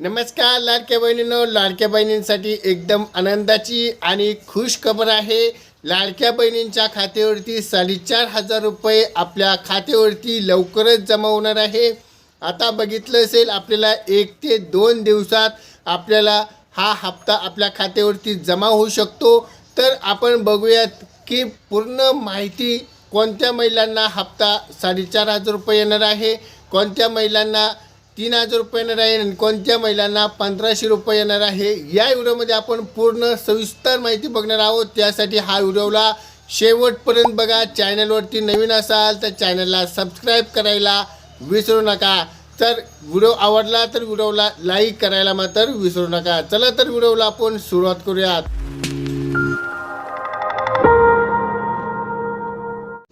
नमस्कार लाडक्या बहिणींनो. लाडक्या बहिणींसाठी एकदम आनंदाची आणि खुश खबर आहे. लाडक्या बहिणींच्या खात्यावरती साडेचार हजार रुपये आपल्या खात्यावरती लवकरच जमा होणार आहे. आता बघितलं असेल आपल्याला एक ते दोन दिवसात आपल्याला हा हप्ता आपल्या खात्यावरती जमा होऊ शकतो. तर आपण बघूयात की पूर्ण माहिती कोणत्या महिलांना हप्ता साडेचार हजार रुपये येणार आहे कोणत्या महिलांना तीन हजार रुपये येणार आहे आणि कोणत्या महिलांना पंधराशे रुपये येणार आहे या व्हिडिओमध्ये आपण पूर्ण सविस्तर माहिती बघणार आहोत. त्यासाठी हा व्हिडिओला शेवटपर्यंत बघा. चॅनलवरती नवीन असाल तर चॅनलला सबस्क्राईब करायला विसरू नका. तर व्हिडिओ आवडला तर व्हिडिओला लाईक करायला मात्र विसरू नका. चला तर व्हिडिओला आपण सुरुवात करूयात.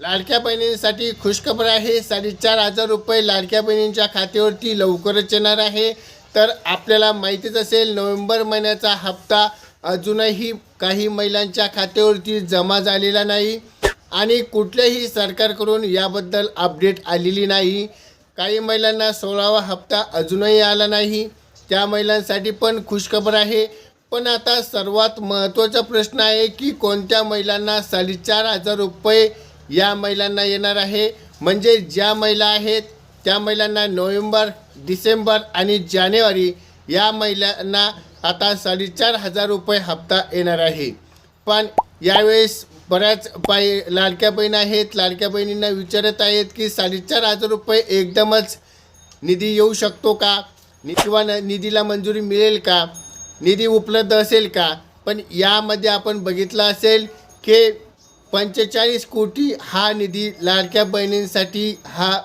लाडक्या बहिणींसाठी खुशखबर आहे. साडेचार हजार रुपये लाडक्या बहिणींच्या खात्यावरती लवकरच येणार आहे. तर आपल्याला माहितीच असेल नोव्हेंबर महिन्याचा हप्ता अजूनही काही महिलांच्या खात्यावरती जमा झालेला नाही आणि कुठल्याही सरकारकडून याबद्दल अपडेट आलेली नाही. काही महिलांना सोळावा हप्ता अजूनही आला नाही. त्या महिलांसाठी पण खुशखबर आहे. पण आता सर्वात महत्त्वाचा प्रश्न आहे की कोणत्या महिलांना साडेचार हजार रुपये या महिलांना येणार आहे. म्हणजे ज्या महिला आहेत त्या महिलांना नोव्हेंबर डिसेंबर आणि जानेवारी या महिलांना आता साडेचार हजार रुपये हप्ता येणार आहे. पण यावेळेस बऱ्याच बाई लाडक्या बहीण आहेत. लाडक्या बहिणींना विचारत आहेत की साडेचार हजार रुपये एकदमच निधी येऊ शकतो का? किंवा न- निधीला मंजुरी मिळेल का? निधी उपलब्ध असेल का? पण यामध्ये आपण बघितलं असेल की पंचेचाळीस कोटी हा निधी लाडक्या बहिणींसाठी हा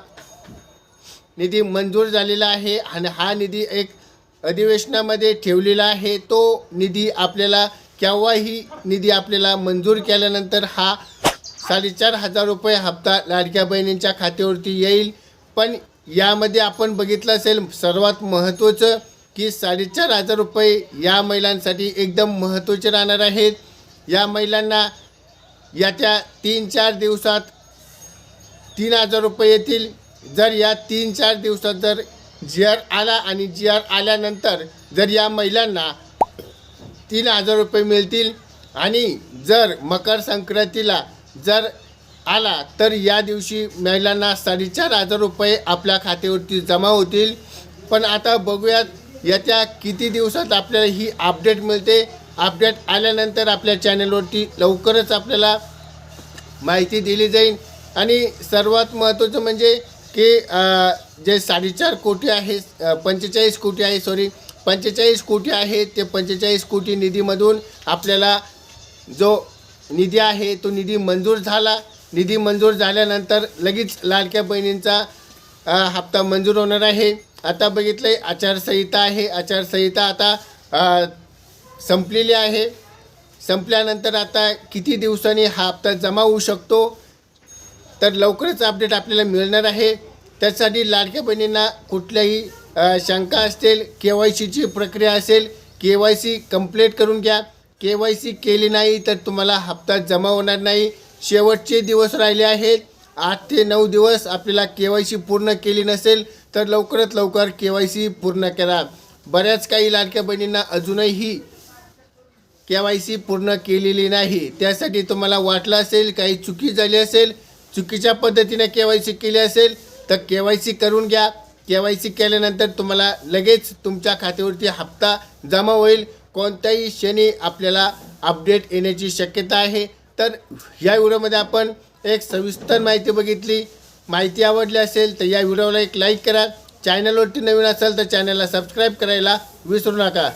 निधी मंजूर झालेला आहे आणि हा निधी एक अधिवेशनामध्ये ठेवलेला आहे. तो निधी आपल्याला केव्हाही निधी आपल्याला मंजूर केल्यानंतर हा साडेचार हजार रुपये हप्ता लाडक्या बहिणींच्या खात्यावरती येईल. पण यामध्ये आपण बघितलं असेल सर्वात महत्त्वाचं की साडेचार हजार रुपये या महिलांसाठी एकदम महत्त्वाचे राहणार आहेत. या महिलांना येत्या तीन चार दिवसात तीन हजार रुपये येतील. जर या तीन चार दिवसात जर जी आर आला आणि जी आर आल्यानंतर जर या महिलांना तीन हजार रुपये मिळतील आणि जर मकर संक्रांतीला जर आला तर या दिवशी महिलांना साडेचार हजार रुपये आपल्या खात्यावरती जमा होतील. पण आता बघूयात येत्या किती दिवसात आपल्याला ही अपडेट मिळते. अपडेट आल्यानंतर आपल्या चॅनलवरती लवकरच आपल्याला माहिती दिली जाईल. आणि सर्वात महत्त्वाचं म्हणजे की जे साडेचार कोटी आहे पंचेचाळीस कोटी आहे सॉरी पंचेचाळीस कोटी आहे ते पंचेचाळीस कोटी निधीमधून आपल्याला जो निधी आहे तो निधी मंजूर झाला. निधी मंजूर झाल्यानंतर लगेच लाडक्या बहिणींचा हप्ता मंजूर होणार आहे. आता बघितलं आहे आचारसंहिता आहे. आचारसंहिता आता संपलेली आहे. संपल्यानंतर आता किती दिवसांनी हा हप्ता जमा होऊ शकतो? तर लवकरच अपडेट आपल्याला मिळणार आहे. त्यासाठी लाडक्या बहिणींना कुठल्याही शंका असतील के वाय सीची प्रक्रिया असेल के वाय सी कंप्लीट करून घ्या. के वाय सी केली नाही तर तुम्हाला हप्ता जमा होणार नाही. शेवटचे दिवस राहिले आहेत. आठ ते नऊ दिवस आपल्याला के वाय सी पूर्ण केली नसेल तर लवकरात लवकर के वाय सी पूर्ण करा. बऱ्याच काही लाडक्या बहिणींना अजूनही के वाय सी पूर्ण केलेली नाही. त्यासाठी तुम्हाला वाटलं असेल काही चुकी झाली असेल चुकीच्या पद्धतीने के वाय सी केली असेल तर के वाय सी करून घ्या. के वाय सी केल्यानंतर तुम्हाला लगेच तुमच्या खात्यावरती हप्ता जमा होईल. कोणत्याही क्षणी आपल्याला अपडेट येण्याची शक्यता आहे. तर या व्हिडिओमध्ये आपण एक सविस्तर माहिती बघितली. माहिती आवडली असेल तर या व्हिडिओला एक लाईक करा. चॅनलवरती नवीन असेल तर चॅनलला सबस्क्राईब करायला विसरू नका.